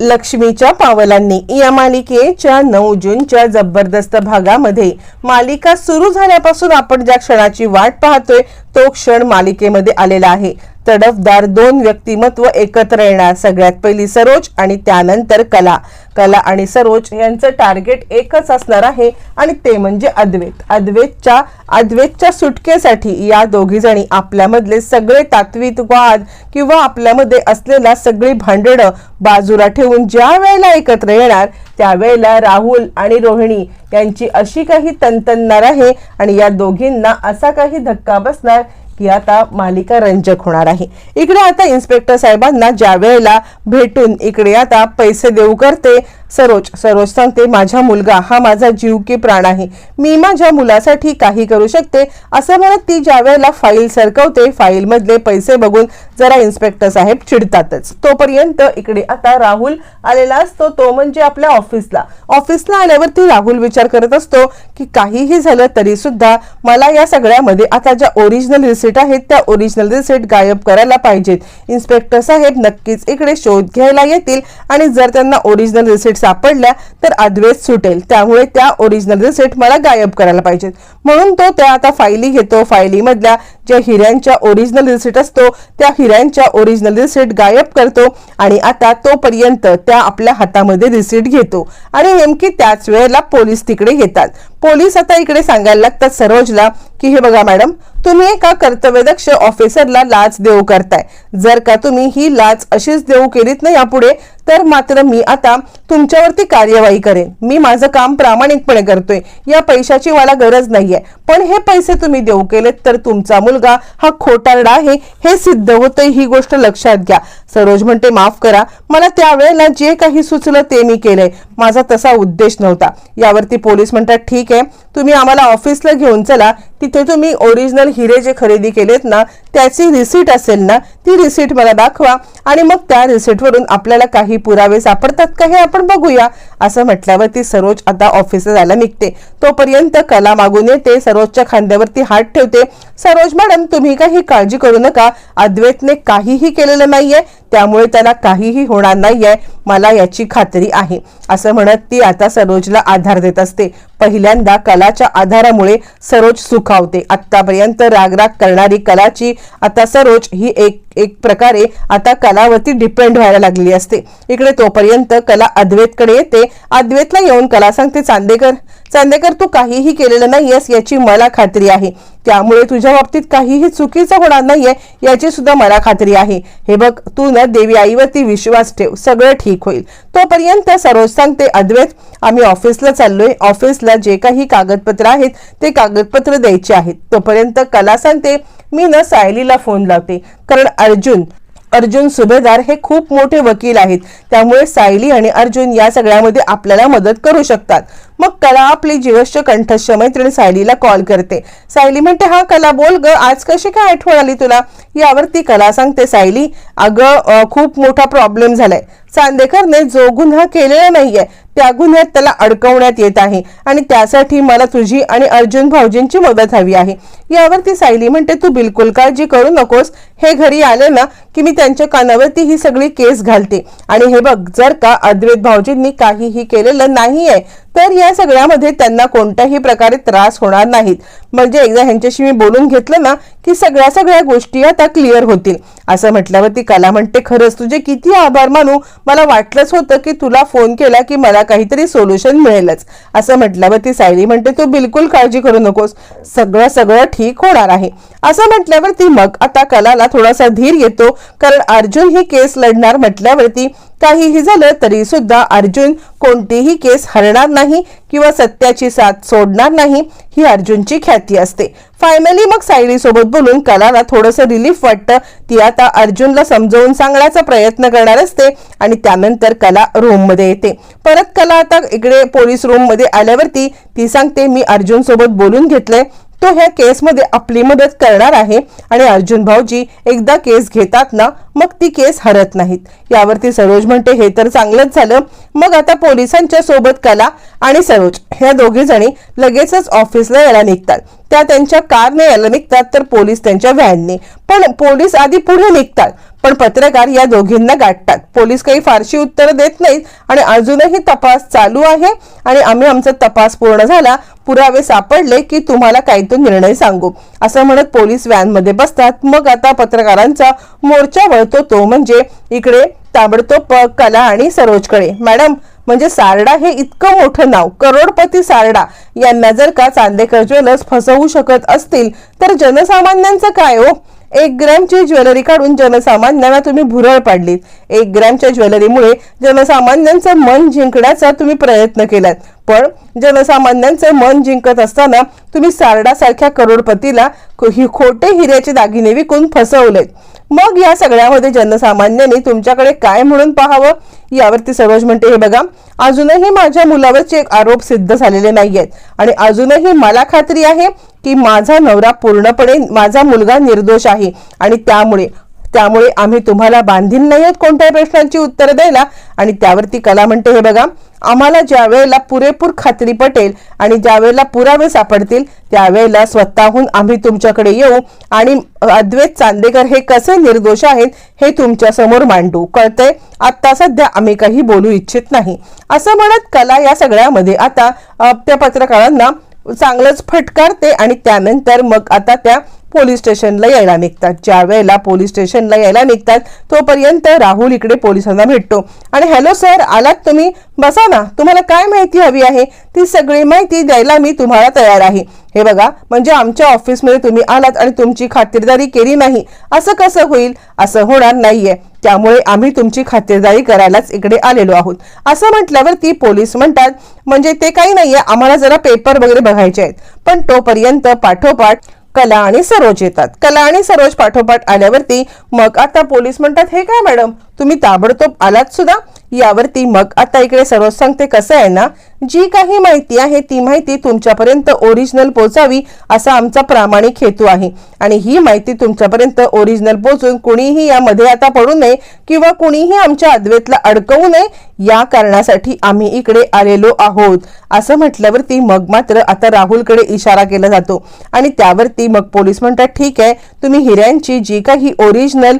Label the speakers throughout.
Speaker 1: लक्ष्मीच्या पावलांनी या मालिकेच्या नऊ जूनच्या जबरदस्त भागामध्ये मालिका सुरू झाल्यापासून आपण ज्या क्षणाची वाट पाहतोय तो क्षण मालिकेमध्ये आलेला आहे. तडफदार दोन व्यक्तिमत्व एकत्र येणार सगळ्यात पहिली सरोज आणि त्यानंतर कला. कला आणि सरोज यांचं टार्गेट एकच असणार आहे आणि ते म्हणजे अद्वैत. अद्वैतच्या अद्वैतच्या सुटकेसाठी या दोघी जणी आपल्यामधले सगळे तात्विक वाद किंवा आपल्यामध्ये असलेला सगळी भांडणं बाजूला ठेवून ज्या वेळेला एकत्र येणार त्यावेळेला राहुल आणि रोहिणी यांची अशी काही तंतनणार आहे आणि या दोघींना असा काही धक्का बसणार की आता मालिका रंजक होणार आहे. इकडे आता इन्स्पेक्टर साहेबांना ज्या वेळेला भेटून इकडे आता पैसे देऊ करते सरोज सरोज सांगते माझा मुलगा हा माझा जीव की प्राण आहे. मी माझ्या मुलासाठी काही करू शकते? असं म्हणत ती ज्या वेळेला फाईल सरकवते फाईल मधले पैसे बघून जरा इन्स्पेक्टर साहेब चिडतातच. तोपर्यंत इकडे आता राहुल आलेला असतो. तो म्हणजे आपल्या ऑफिसला ऑफिसला आल्यावरती राहुल विचार करत असतो की काहीही झालं तरी सुद्धा मला या सगळ्यामध्ये आता ज्या ओरिजिनल रिसिट आहेत त्या ओरिजिनल रिसिट गायब करायला पाहिजेत. इन्स्पेक्टर साहेब नक्कीच इकडे शोध घ्यायला येतील आणि जर त्यांना ओरिजिनल रिसिट सापडल्या तर अद्वैत सुटेल. त्यामुळे त्या ओरिजिनल सेट मला गायब करायला पाहिजेत म्हणून तो त्या आता फायली घेतो. फायलीमधल्या ज्या हिऱ्यांच्या ओरिजिनल रिसेट असतो त्या हिऱ्यांच्या ओरिजिनल रिसेट गायब करतो आणि आता तोपर्यंत त्या आपल्या हातामध्ये रिसीट घेतो. आणि नेमकी त्याच वेळेला पोलीस तिकडे येतात. पोलीस आता इकडे सांगायला लागतात सरोजला की हे बघा मॅडम तुम्ही एका कर्तव्यदक्ष ऑफिसरला लाच देऊ करताय. जर का तुम्ही ही लाच अशीच देऊ केलीत ना यापुढे तर मात्र मी आता तुमच्यावरती कार्यवाही करेन. मी माझं काम प्रामाणिकपणे करतोय. या पैशाची मला गरज नाहीये. पण हे पैसे तुम्ही देऊ केलेत तर तुमचा मुलगा हा खोटारडा आहे. हे सिद्ध होतंय ही गोष्ट लक्षात घ्या. सरोज म्हणते माफ करा. मला त्यावेळेला जे काही सुचलं ते मी केलंय. माझा तसा उद्देश नव्हता. यावरती पोलीस म्हणतात ठीक आहे. तुम्ही आम्हाला ऑफिसला घेऊन चला. तिथे तुम्ही ओरिजिनल हिरे जे खरेदी केलेत ना त्याची रिसीट असेल ना ती रिसीट मला दाखवा आणि मग त्या रिसीटवरून आपल्याला काही पुरावे सापडतात का हे आपण बघूया. असं म्हटल्यावरती सरोज आता ऑफिसला जायला निघते. तोपर्यंत कला मागून येते सरोजच्या खांद्यावरती हात ठेवते. सरोज मॅडम तुम्ही काही काळजी करू नका. अद्वैतने काहीही केलेलं नाहीये. त्यामुळे त्याला काहीही होणार नाहीये. मला याची खात्री आहे. असं म्हणत ती आता सरोजला आधार देत असते. पहिल्यांदा कलाच्या आधारामुळे सरोज सुख सुखावते आतापर्यंत रागराग करणारी कलाची आता सरोज ही एक एक प्रकारे आता कलावरती डिपेंड व्हायला लागली असते. इकडे तोपर्यंत कला अद्वैतकडे येते. अद्वैतला येऊन कला सांगते चांदेकर चांदेकर तू काहीही केलेलं नाहीयेस याची मला खात्री आहे. त्यामुळे तुझ्या बाबतीत काहीही चुकीचं होणार नाहीये याची सुद्धा मला खात्री आहे. हे बघ तू ना देवी आईवरती विश्वास ठेव सगळं ठीक होईल. तोपर्यंत सरोज सांगते अद्वैत आम्ही ऑफिसला चाललोय. ऑफिसला जे काही कागदपत्र आहेत ते कागदपत्र द्यायचे आहेत. तोपर्यंत कला सांगते मी ना सायलीला फोन लावते. कारण अर्जुन अर्जुन सुभेदार हे खूप मोठे वकील आहेत. त्यामुळे सायली आणि अर्जुन या सगळ्यामध्ये आपल्याला मदत करू शकतात. मग कला आपली जीवश्य कंठस्य मैत्रीण सायलीला कॉल करते. सायली म्हणते हा कला बोल ग आज कशी काय आठवण आली तुला? यावरती कला सांगते सायली अगं खूप मोठा प्रॉब्लेम झालाय. चांदेकरने जो गुन्हा केलेला नाहीये त्या गुन्ह्यात त्याला अडकवण्यात येत आहे. आणि त्यासाठी मला तुझी आणि अर्जुन भाऊजींची मदत हवी आहे. यावरती सायली म्हणते तू बिलकुल काळजी करू नकोस. हे घरी आले ना की मी त्यांच्या कानावरती ही सगळी केस घालते. आणि हे बघ जर का अद्वैत भाऊजींनी काहीही केलेलं नाहीये तर या सगळ्यामध्ये त्यांना कोणत्याही प्रकारे त्रास होणार नाहीत. म्हणजे एकदा ह्यांच्याशी मी बोलून घेतलं ना की सगळ्या सगळ्या गोष्टी आता क्लिअर होतील. असं म्हटल्यावरती कला म्हणते खरंच तुझे किती आभार मानू. मला वाटलंच होतं की तुला फोन केला की मला काहीतरी सोल्युशन मिळेलच. असं म्हटल्यावर ती सायली म्हणते तू बिलकुल काळजी करू नकोस. सगळं सगळं ठीक होणार आहे. असं म्हटल्यावर ती मग आता कलाला थोडासा धीर येतो कारण अर्जुन ही केस लढणार म्हटल्यावरती काहीही झालं तरी सुद्धा अर्जुन कोणतीही केस हरणार नाही किंवा सत्याची साथ सोडणार नाही ही अर्जुनची ख्याती असते. फायनली मग सायली सोबत बोलून कलाला थोडंसं रिलीफ वाटतं. ती आता अर्जुनला समजवून सांगण्याचा प्रयत्न करणार असते आणि त्यानंतर कला रूममध्ये येते. परत कला आता इकडे पोलीस रूममध्ये आल्यावरती ती सांगते मी अर्जुन सोबत बोलून घेतलंय. तो ह्या केसमध्ये आपली मदत करणार आहे आणि अर्जुन भाऊजी एकदा केस घेतात ना मग ती केस हरत नाहीत. यावरती सरोज म्हणते हे तर चांगलंच झालं. मग आता पोलिसांच्या सोबत कला आणि सरोज ह्या दोघी जणी लगेचच ऑफिसला यायला निघतात. त्या त्यांच्या कारने यायला निघतात तर पोलीस त्यांच्या व्हॅनने पण पोलीस आधी पुढे निघतात पण पत्रकार या दोघींना गाठतात. पोलीस काही फारशी उत्तरं देत नाहीत आणि अजूनही तपास चालू आहे आणि आम्ही आमचा तपास पूर्ण झाला पुरावे सापडले की तुम्हाला काही तो निर्णय सांगू. असं म्हणत पोलीस व्हॅनमध्ये बसतात. मग आता पत्रकारांचा मोर्चा वळतो तो म्हणजे इकडे ताबडतोब कला आणि सरोजकडे. मॅडम म्हणजे सारडा हे इतकं मोठं नाव करोडपती सारडा यांना जर का चांदेकर ज्वेलर्स फसवू शकत असतील तर जनसामान्यांचं काय हो? एक ग्रॅमची ज्वेलरी काढून जनसामान्यांना तुम्ही भुरळ पाडलीत. एक ग्रॅमच्या ज्वेलरीमुळे जनसामान्यांचं मन जिंकण्याचा तुम्ही प्रयत्न केलात. पण जनसामान्यांचं मन जिंकत असताना तुम्ही सारडासारख्या करोडपतीला ही खोटे हिऱ्याचे दागिने विकून फसवलेत. मग या सगळ्यामध्ये जनसामान्यांनी तुमच्याकडे काय म्हणून पाहावं? यावरती सरोज म्हणते हे बघा अजूनही माझ्या मुलावरचे एक आरोप सिद्ध झालेले नाहीयेत. आणि अजूनही मला खात्री आहे की माझा नवरा पूर्णपणे माझा मुलगा निर्दोष आहे. आणि त्यामुळे त्यामुळे आम्ही तुम्हाला बांधील नाही आहोत कोणत्याही प्रश्नांची उत्तरं द्यायला. आणि त्यावरती कला म्हणते हे बघा आम्हाला ज्या वेळेला पुरेपूर खात्री पटेल आणि ज्या वेळेला पुरावे सापडतील त्यावेळेला स्वतःहून आम्ही तुमच्याकडे येऊ आणि अद्वैत चांदेकर हे कसे निर्दोष आहेत हे तुमच्यासमोर मांडू. कळतंय? आत्ता सध्या आम्ही काही बोलू इच्छित नाही. असं म्हणत कला या सगळ्यामध्ये आता त्या पत्रकारांना चांगलंच फटकारते आणि त्यानंतर मग आता त्या पोलीस स्टेशनला यायला निघतात. ज्या वेळेला पोलीस स्टेशनला यायला निघतात तोपर्यंत राहुल इकडे पोलिसांना भेटतो. आणि हॅलो सर आलात तुम्ही? बसा ना. तुम्हाला काय माहिती हवी आहे? ती सगळी माहिती द्यायला मी तुम्हाला तयार आहे. हे बघा म्हणजे आमच्या ऑफिसमध्ये तुम्ही आलात आणि तुमची खातिरदारी केली नाही. असं कसं होईल? असं होणार नाहीये. त्यामुळे आम्ही तुमची खातिरदारी करायलाच इकडे आलेलो आहोत. असं म्हटल्यावर ती पोलीस म्हणतात म्हणजे ते काही नाहीये. आम्हाला जरा पेपर वगैरे बघायचे आहेत. पण तोपर्यंत पाठोपाठ कला आणि सरोज येतात. कला आणि सरोज पाठोपाठ आल्यावरती मग आता पोलीस म्हणतात हे काय मॅडम तुम्ही ताबडतोब आलात सुद्धा? यावरती मग आता इकडे सरोज सांगते कसं आहे ना जी काही माहिती आहे ती माहिती तुमच्यापर्यंत ओरिजिनल पोचावी असा आमचा प्रामाणिक हेतू आहे. आणि ही माहिती तुमच्यापर्यंत ओरिजिनल पोचून कुणीही यामध्ये आता पडू नये किंवा कुणीही आमच्या अद्वेतला अडकवू नये या कारणासाठी आम्ही इकडे आलेलो आहोत. असं म्हटल्यावरती मग मात्र आता राहुलकडे इशारा केला जातो. आणि त्यावरती मग पोलीस म्हणतात ठीक आहे तुम्ही हिऱ्यांची जी काही ओरिजिनल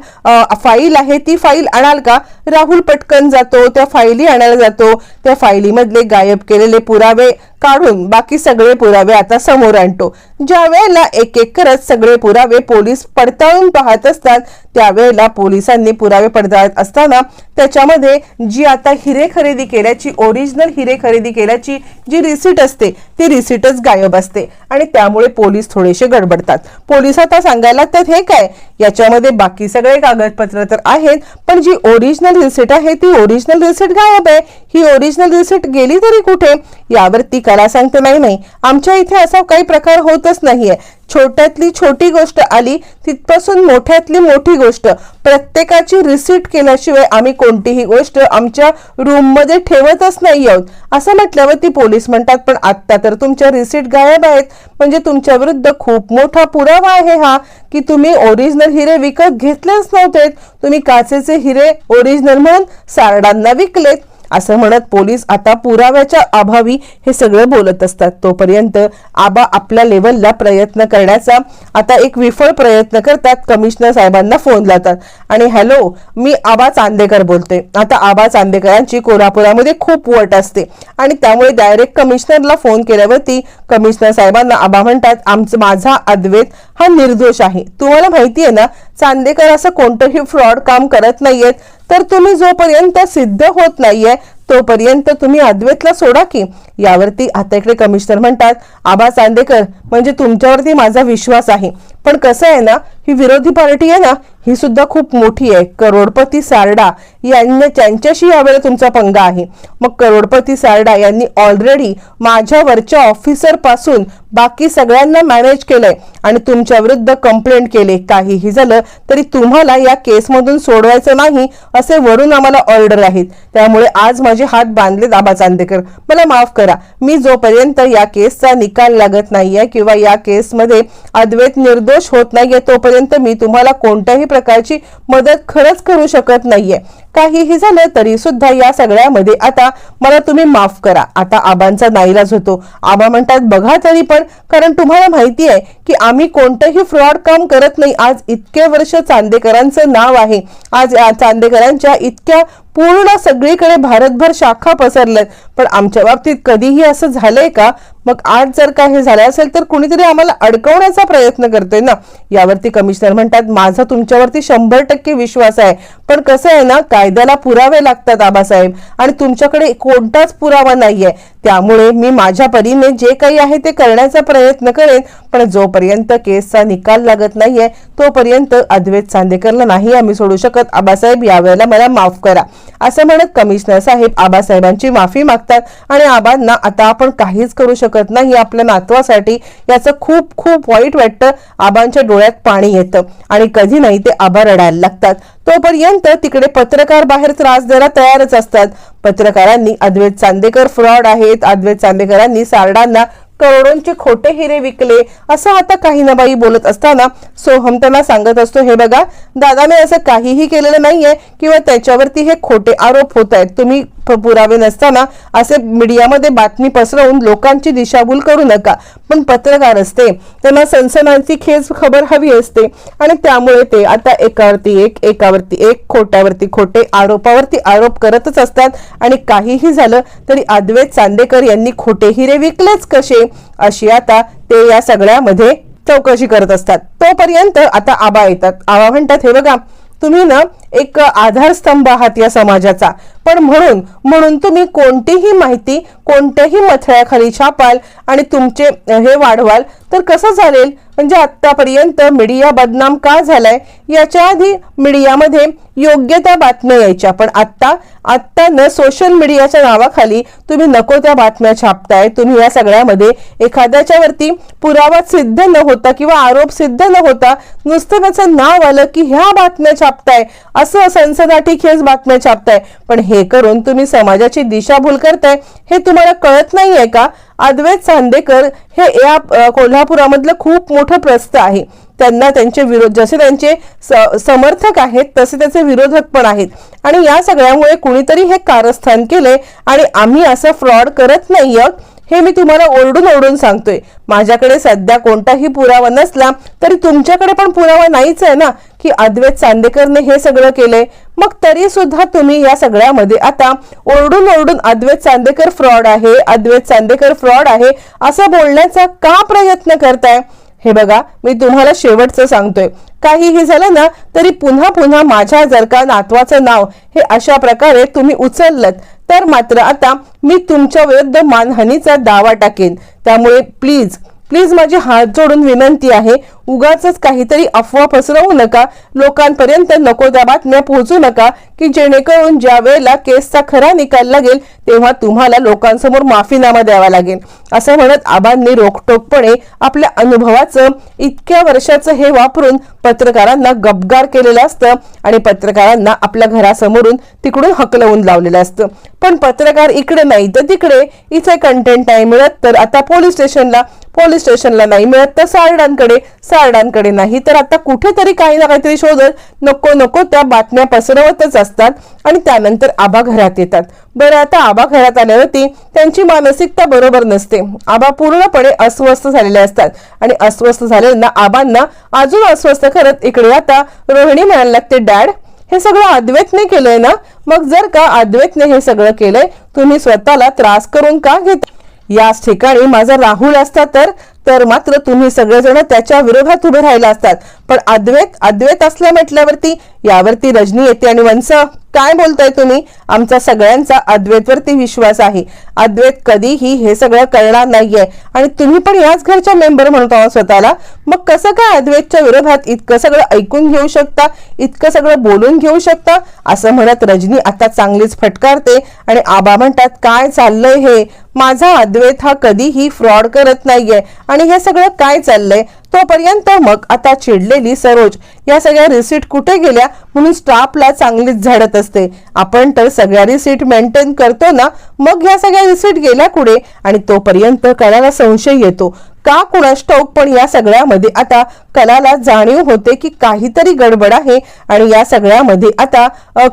Speaker 1: फाईल आहे ती फाईल आणाल का? राहुल पटकन जातो त्या फाईली आणायला जातो. त्या फाईलीमधले गायब केलेले पुरावे काढून बाकी सगळे पुरावे आता समोर आणतो. ज्या वेळेला एक एक करत सगळे पुरावे पोलीस पडताळून पाहत असतात त्यावेळेला पोलिसांनी पुरावे पडताळत असताना त्याच्यामध्ये जी आता हिरे खरेदी केल्याची ओरिजिनल हिरे खरेदी केल्याची जी रिसिट असते ती रिसिटच गायब असते. आणि त्यामुळे पोलीस थोडेसे गडबडतात. पोलीस आता सांगायला तर हे काय? याच्यामध्ये बाकी सगळे कागदपत्र तर आहेत पण जी ओरिजिनल रिसिट आहे ती ओरिजिनल रिसिट गायब आहे. ही ओरिजिनल रिसिट गेली तरी कुठे? यावर ती त्याला सांगते नाही नाही आमच्या इथे असा काही प्रकार होतच नाहीये. छोट्यातली छोटी गोष्ट आली तिथपासून मोठ्यातली मोठी गोष्ट. प्रत्येकाची रिसीट केल्याशिवाय आम्ही कोणतीही गोष्ट आमच्या रूममध्ये ठेवतच नाही आहोत. असं म्हटल्यावर ती पोलीस म्हणतात पण आत्ता तर तुमच्या रिसीट गायब आहेत. म्हणजे तुमच्या विरुद्ध खूप मोठा पुरावा आहे हा की तुम्ही ओरिजिनल हिरे विकत घेतलेच नव्हते तुम्ही काचेचे हिरे ओरिजिनल म्हणून सारडांना विकलेत. असं म्हणत पोलीस आता पुराव्याच्या अभावी हे सगळं बोलत असतात. तोपर्यंत आबा आपल्या लेवलला प्रयत्न करण्याचा आता एक विफळ प्रयत्न करतात. कमिशनर साहेबांना फोन लावतात. आणि हॅलो मी आबा चांदेकर बोलते. आता आबा चांदेकरांची कोल्हापुरामध्ये खूप वट असते. आणि त्यामुळे डायरेक्ट कमिशनरला फोन केल्यावरती कमिशनर साहेबांना आबा म्हणतात आमचं माझा अद्वैत हा निर्दोष आहे. तुम्हाला माहिती आहे ना चांदेकर असं कोणतंही फ्रॉड काम करत नाहीयेत. तर तुम्ही जोपर्यंत सिद्ध होत नाहीये तोपर्यंत तुम्ही अद्वैतला सोडा की. यावरती आता इकडे कमिशनर म्हणतात आबा चांदेकर म्हणजे तुमच्यावरती माझा विश्वास आहे. पण कसं आहे ना ही विरोधी पार्टी आहे ना ही सुद्धा खूप मोठी आहे. करोडपती सारडा यांनी त्यांच्याशी यावेळेला तुमचा पंगा आहे. मग करोडपती सारडा यांनी ऑलरेडी माझ्या वरच्या ऑफिसरपासून बाकी सगळ्यांना मॅनेज केलंय आणि तुमच्या विरुद्ध कंप्लेंट केले. काहीही झालं तरी तुम्हाला या केसमधून सोडवायचं नाही असे वरून आम्हाला ऑर्डर आहेत. त्यामुळे आज माझे हात बांधले दाबा चांदेकर. मला माफ करा. मी जोपर्यंत या केसचा निकाल लागत नाहीये किंवा या केसमध्ये अद्वैत निर्दोष होत नाहीये तोपर्यंत जोपर्यंत मी तुम्हाला कोणत्याही प्रकारची मदत खरंच करू शकत नाहीये. काहीही झालं तरी सुद्धा या सगळ्यामध्ये आता मला तुम्ही माफ करा. आता आबांचा नाईलाज होतो. आबा म्हणतात बघा तरी पण कारण तुम्हाला माहिती आहे की आम्ही कोणतंही फ्रॉड काम करत नाही. आज इतके वर्ष चांदेकरांचं नाव आहे. आज चांदेकरांच्या इतक्या पूर्ण सगळीकडे भारतभर शाखा पसरल्यात पण आमच्या बाबतीत कधीही असं झालंय का? मग आज जर का हे झालं असेल तर कुणीतरी आम्हाला अडकवण्याचा प्रयत्न करतोय ना? यावरती कमिशनर म्हणतात माझा तुमच्यावरती शंभर टक्के विश्वास आहे. पण कसं आहे ना कायद्याला पुरावे लागतात आबासाहेब. आणि तुमच्याकडे कोणताच पुरावा नाहीये. त्यामुळे मी माझ्या परीने जे काही आहे ते करण्याचा प्रयत्न करेन पण जोपर्यंत केसचा निकाल लागत नाहीये तोपर्यंत अद्वैत चांदेकरला नाही आम्ही सोडू शकत. आबासाहेब यावेळेला मला माफ करा. असं म्हणत कमिशनर साहेब आबासाहेबांची माफी मागतात आणि आबांना आता आपण काहीच करू शकत नाही आपल्या नातवासाठी. याचं खूप खूप वाईट वाटतं. आबांच्या डोळ्यात पाणी येतं आणि कधी नाही ते आबा रडायला लागतात. तोपर्यंत तिकडे पत्रकार बाहेर त्रास द्यायला तयारच असतात. पत्रकारांनी अद्वैत चांदेकर फ्रॉड आहेत. अद्वैत चांदेकरांनी सारडांना करोडोंचे खोटे हिरे विकले असं आता काही ना बाई बोलत असताना सोहम त्यांना सांगत असतो हे बघा दादाने असं काहीही केलेलं नाहीये किंवा त्याच्यावरती हे खोटे आरोप होत आहेत तुम्ही प- पुरावे नसताना असे मीडियामध्ये बातमी पसरवून लोकांची दिशाभूल करू नका. पण पत्रकार असते त्यांना सनसनाची खेच खबर हवी असते आणि त्यामुळे ते आता एकावरती एक एकावरती एक खोट्यावरती खोटे आरोपावरती आरोप करतच असतात. आणि काहीही झालं तरी अद्वैत चांदेकर यांनी खोटे हिरे विकलेच कसे? अशी आता ते या सगळ्यामध्ये चौकशी करत असतात. तोपर्यंत आता आबा येतात. आबा म्हणतात हे बघा तुम्ही ना एक आधारस्तंभ आहात या समाजाचा. पण म्हणून म्हणून तुम्ही कोणतीही माहिती कोणत्याही मथळ्याखाली छापाल आणि तुमचे हे वाढवाल तर कसं चालेल? म्हणजे आत्तापर्यंत मीडिया बदनाम का झालाय? याच्या आधी मीडियामध्ये योग्य त्या बातम्या यायच्या पण आत्ता आत्ता न सोशल मीडियाच्या नावाखाली तुम्ही नको त्या बातम्या छापताय. तुम्ही या सगळ्यामध्ये एखाद्याच्या वरती पुरावा सिद्ध न होता किंवा आरोप सिद्ध न होता नुसतं त्याचं नाव आलं की ह्या बातम्या छापताय. असं संसदाठी खेच बातम्या छापताय. पण हे करून तुम्ही समाजाची दिशाभूल करताय हे तुम्हाला कळत नाहीये का? अद्वैत चांदेकर हे या कोल्हापुरामधलं खूप मोठं प्रस्थ आहे. त्यांना त्यांचे विरोध जसे त्यांचे स- समर्थक आहेत तसे त्याचे विरोधक पण आहेत. आणि या सगळ्यामुळे कुणीतरी हे कारस्थान केले आणि आम्ही असं फ्रॉड करत नाही आहोत हे मी तुम्हाला ओरडून ओरडून सांगतोय. माझ्याकडे सध्या कोणताही पुरावा नसला तरी तुमच्याकडे पण पुरावा नाहीच आहे ना की अद्वैत चांदेकरने हे सगळं केलंय. मग तरी सुद्धा तुम्ही या सगळ्यामध्ये आता ओरडून ओरडून अद्वैत चांदेकर फ्रॉड आहे अद्वैत चांदेकर फ्रॉड आहे असं बोलण्याचा का प्रयत्न करताय? हे बघा मी तुम्हाला शेवटचं सांगतोय. काहीही झालं ना तरी पुन्हा पुन्हा माझ्या जर का नातवाचं नाव हे अशा प्रकारे तुम्ही उचललं तर मात्र आता मी तुमच्या विरुद्ध मानहानीचा दावा टाकेन. त्यामुळे प्लीज प्लीज माझी हात जोडून विनंती आहे उगाच काहीतरी अफवा पसरवू नका. लोकांपर्यंत नको त्या बातम्या पोहोचू नका की जेणेकरून ज्या वेळेला केसचा खरा निकाल लागेल तेव्हा तुम्हाला लोकांसमोर माफीनामा द्यावा लागेल. असं म्हणत आबांनी रोखटोकपणे आपल्या अनुभवाचं इतक्या वर्षाचं हे वापरून पत्रकारांना गबगार केलेलं असतं आणि पत्रकारांना आपल्या घरासमोरून तिकडून हकलवून लावलेलं असतं. पण पत्रकार इकडे नाही तर तिकडे. इथे कंटेंट नाही मिळत तर आता पोलीस स्टेशनला पोलीस स्टेशनला नाही मिळत तर सारडांकडे सारडांकडे नाही तर आता कुठेतरी काही ना काहीतरी शोधत नको नको त्या बातम्या पसरवतच असतात आणि त्यानंतर आबा घरात येतात. बरं आता आबा घरात आल्यावरती त्यांची मानसिकता बरोबर नसते. आबा पूर्णपणे अस्वस्थ झालेले असतात आणि अस्वस्थ झालेल्यांना आबांना अजून अस्वस्थ करत इकडे आता रोहिणी म्हणायला लागते डॅड हे सगळं अद्वैतने केलंय ना? मग जर का अद्वैतने हे सगळं केलंय तुम्ही स्वतःला त्रास करून का घेत? याच ठिकाणी माझा राहुल असता तर तर मात्र तुम्ही सगळेजण त्याच्या विरोधात उभे राहिला असतात. पण अद्वैत अद्वैत असल्या म्हटल्यावरती यावरती रजनी येते आणि वंश. काय बोलताय तुम्ही? आमचा सगळ्यांचा अद्वैतवरती विश्वास आहे. अद्वैत कधीही हे सगळं करणार नाहीये. आणि तुम्ही पण याच घरच्या मेंबर म्हणतो आहोत स्वतःला. मग कसं काय अद्वैतच्या विरोधात इतकं सगळं ऐकून घेऊ शकता? इतकं सगळं बोलून घेऊ शकता? असं म्हणत रजनी आता चांगलीच फटकारते आणि आबा म्हणतात काय चाललंय हे? माझा अद्वैत हा कधीही फ्रॉड करत नाहीये आणि हे सगळं काय चाललंय? तोपर्यंत मग आता चिडलेली सरोज या सगळ्या रिसीट कुठे गेल्या म्हणून स्टाफला चांगलीच झाडत असते. आपण तर सगळ्या रिसीट मेंटेन करतो ना मग या सगळ्या रिसीट गेल्या कुठे? आणि तोपर्यंत कलाला संशय येतो. का कुणास ठाऊक पण या सगळ्यामध्ये आता कलाला जाणीव होते की काहीतरी गडबड आहे आणि या सगळ्यामध्ये आता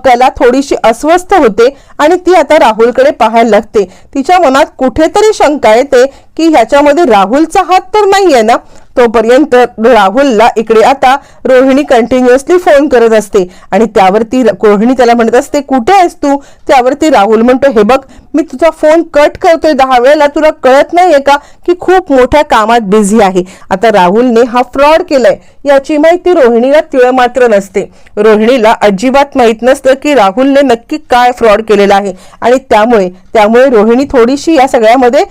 Speaker 1: कला थोडीशी अस्वस्थ होते आणि ती आता राहुलकडे पाहायला लागते. तिच्या मनात कुठेतरी शंका येते की ह्याच्यामध्ये राहुलचा हात तर नाहीये ना? तोपर्यंत राहुलला इकडे आता रोहिणी कंटिन्युअसली फोन करत असते. आणि त्यावरती रोहिणी त्याला म्हणत असते कुठे आहेस तू? त्यावरती राहुल म्हणतो हे बघ मी तुझा फोन कट करतोय. दहा वेळेला तुला कळत नाहीये का की खूप मोठ्या कामात बिझी आहे? आता राहुलने हा फ्रॉड केलाय याची माहिती रोहिणीला तिळ मात्र नसते. रोहिणीला अजिबात माहीत नसतं की राहुलने नक्की काय फ्रॉड केलेला आहे. आणि त्यामुळे त्यामुळे रोहिणी थोडीशी या सगळ्यामध्ये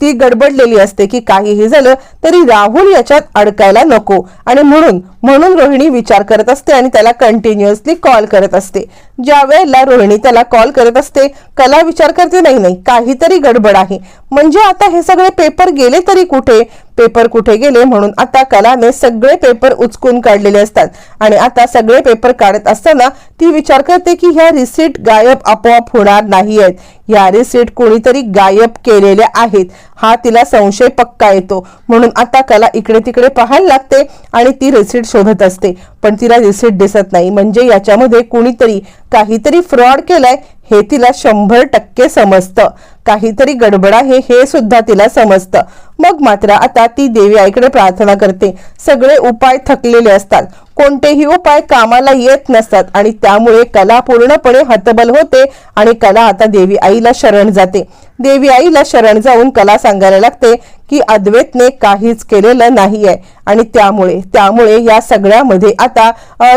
Speaker 1: ती गडबडलेली असते की काहीही झालं तरी राहुल याच्यात अडकायला नको. आणि म्हणून म्हणून रोहिणी विचार करत असते आणि त्याला कंटिन्युअसली कॉल करत असते. ज्या वेळेला रोहिणी त्याला कॉल करत असते कला विचार करते नाही नाही काहीतरी गडबड आहे. म्हणजे आता हे सगळे पेपर गेले तरी कुठे? पेपर कुठे गेले म्हणून आता कलाने सगळे पेपर उचकून काढलेले असतात. आणि आता सगळे पेपर काढत असताना ती विचार करते की ह्या रिसीट गायब आपोआप होणार नाही आहेत या रिसीट कोणीतरी गायब केलेल्या आहेत. हा तिला संशय पक्का येतो. म्हणून आता कला इकडे तिकडे पाहायला लागते आणि ती रिसीट शोधत असते. पण तिला रिसीट दिसत नाही. म्हणजे याच्यामध्ये कुणीतरी काहीतरी फ्रॉड केलाय हे तिला शंभर टक्के समजतं. काहीतरी गडबड आहे हे सुद्धा तिला समजतं. मग मात्र आता ती देवी आईकडे प्रार्थना करते. सगळे उपाय थकलेले असतात. कोणतेही उपाय कामाला येत नसतात आणि त्यामुळे कला पूर्णपणे हतबल होते आणि कला आता देवी आईला शरण जाते. देवी आईला शरण जाऊन कला सांगायला लागते की अद्वैतने काहीच केलेलं नाही आहे आणि त्यामुळे त्यामुळे या सगळ्यामध्ये आता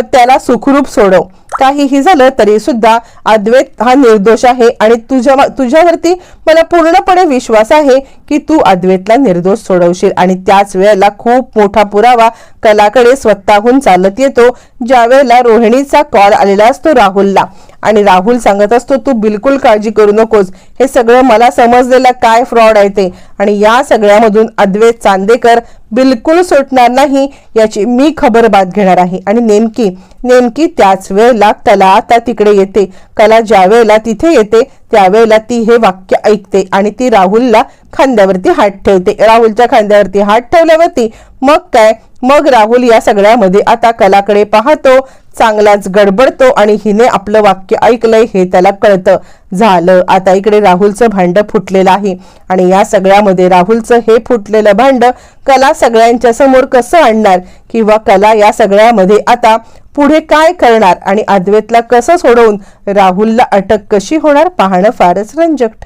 Speaker 1: त्याला सुखरूप सोडव. काहीही झालं तरी सुद्धा अद्वैत हा निर्दोष आहे आणि तुझ्या तुझ्यावरती मला पूर्णपणे विश्वास आहे की तू अद्वैतला निर्दोष सोडवशील आणि त्याच वेळेला खूप मोठा पुरावा कलाकडे स्वतःहून चालत येतो. ज्यावेळेला रोहिणीचा कॉल आलेला असतो राहुलला. आणि राहुल सांगत असतो तू बिलकुल काळजी करू नकोस. हे सगळं मला समजलेलं काय फ्रॉड आहे ते. आणि या सगळ्यामधून अद्वैत चांदेकर बिलकुल सुटणार नाही याची मी खबरबात घेणार आहे. आणि नेमकी नेमकी त्याच वेळेला कला आता तिकडे येते. कला ज्या वेळेला तिथे येते त्यावेळेला ती हे वाक्य ऐकते आणि ती राहुलला खांद्यावरती हात ठेवते. राहुलच्या खांद्यावरती हात ठेवल्यावरती मग काय? मग राहुल या सगळ्यामध्ये आता कलाकडे पाहतो चांगलाच गडबडतो आणि हिने आपलं वाक्य ऐकलंय हे त्याला कळतं. झालं आता इकडे राहुलचं भांड फुटलेलं आहे आणि या सगळ्यामध्ये राहुलचं हे फुटलेलं भांड कला सगळ्यांच्या समोर कसं आणणार किंवा कला या सगळ्यामध्ये आता पुढे काय करणार आणि अद्वैतला कसं सोडवून राहुलला अटक कशी होणार पाहणं फारच रंजक